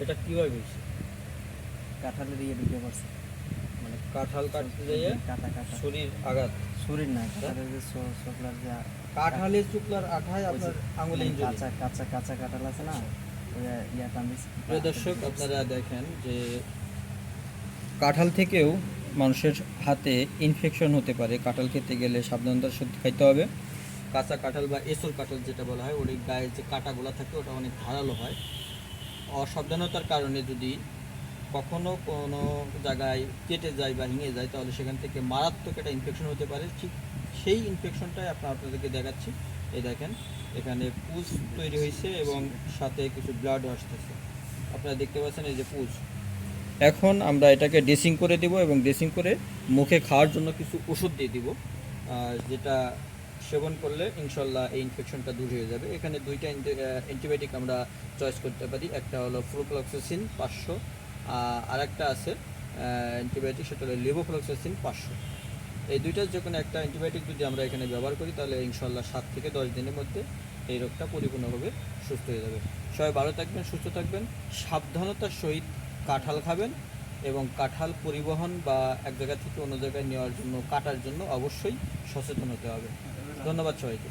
এটা কীভাবে হয়েছে কাঁঠালের ইয়ে ঢুকে পড়ছে। মানে কাঁঠাল কাটতে যেয়ে কাটা কাটা। শরীর আঘাত? শরীর না কাঁঠালের যে ছো- যে কাঁঠালের চুকলার আঠায় আপনার আঙুলে মানে কাঁচা কাঁচা কাঁচা কাঁঠাল আছে না ওই প্রিয় দর্শক আপনারা দেখেন যে কাঁঠাল থেকেও মানুষের হাতে ইনফেকশন হতে পারে। কাঁঠাল খেতে গেলে সাবধানতার সাথে খাইতে হবে। কাঁচা কাঁঠাল বা এসর কাঁঠাল যেটা বলা হয় ওর গায়ে যে কাঁটাগুলো থাকে ওটা অনেক ধারালো হয়। অসাবধানতার কারণে যদি কখনো কোনো জায়গায় কেটে যায় বা ভেঙে যায়, তাহলে সেখান থেকে মারাত্মক একটা ইনফেকশন হতে পারে। ঠিক সেই ইনফেকশনটাই আপনার আপনাদেরকে দেখাচ্ছি। এই দেখেন, এখানে পুজ তৈরি হয়েছে এবং সাথে কিছু ব্লাড আসতেছে। আপনারা দেখতে পাচ্ছেন এই যে পুজ। এখন আমরা এটাকে ড্রেসিং করে দিব এবং ড্রেসিং করে মুখে খাওয়ার জন্য কিছু ওষুধ দিয়ে দিব। যেটা সেবন করলে ইনশাল্লাহ এই ইনফেকশনটা দূর হয়ে যাবে। এখানে দুইটা অ্যান্টিবায়োটিক আমরা চয়েস করতে পারি। একটা হলো ফ্লুক্লক্সিন পাঁচশো আর একটা আছে অ্যান্টিবায়োটিক সেটা হলো লিভোফ্লক্সিন পাঁচশো। এই দুইটার যে কোনো একটা অ্যান্টিবায়োটিক যদি আমরা এখানে ব্যবহার করি, তাহলে ইনশাল্লাহ সাত থেকে দশ দিনের মধ্যে এই রোগটা পরিপূর্ণভাবে সুস্থ হয়ে যাবে। সবাই ভালো থাকবেন, সুস্থ থাকবেন, সাবধানতার সহিত কাঁঠাল খাবেন। এবং কাঁঠাল পরিবহন বা এক জায়গা থেকে অন্য জায়গায় নেওয়ার জন্য, কাটার জন্য অবশ্যই সচেতন হতে হবে। ধন্যবাদ সবাইকে।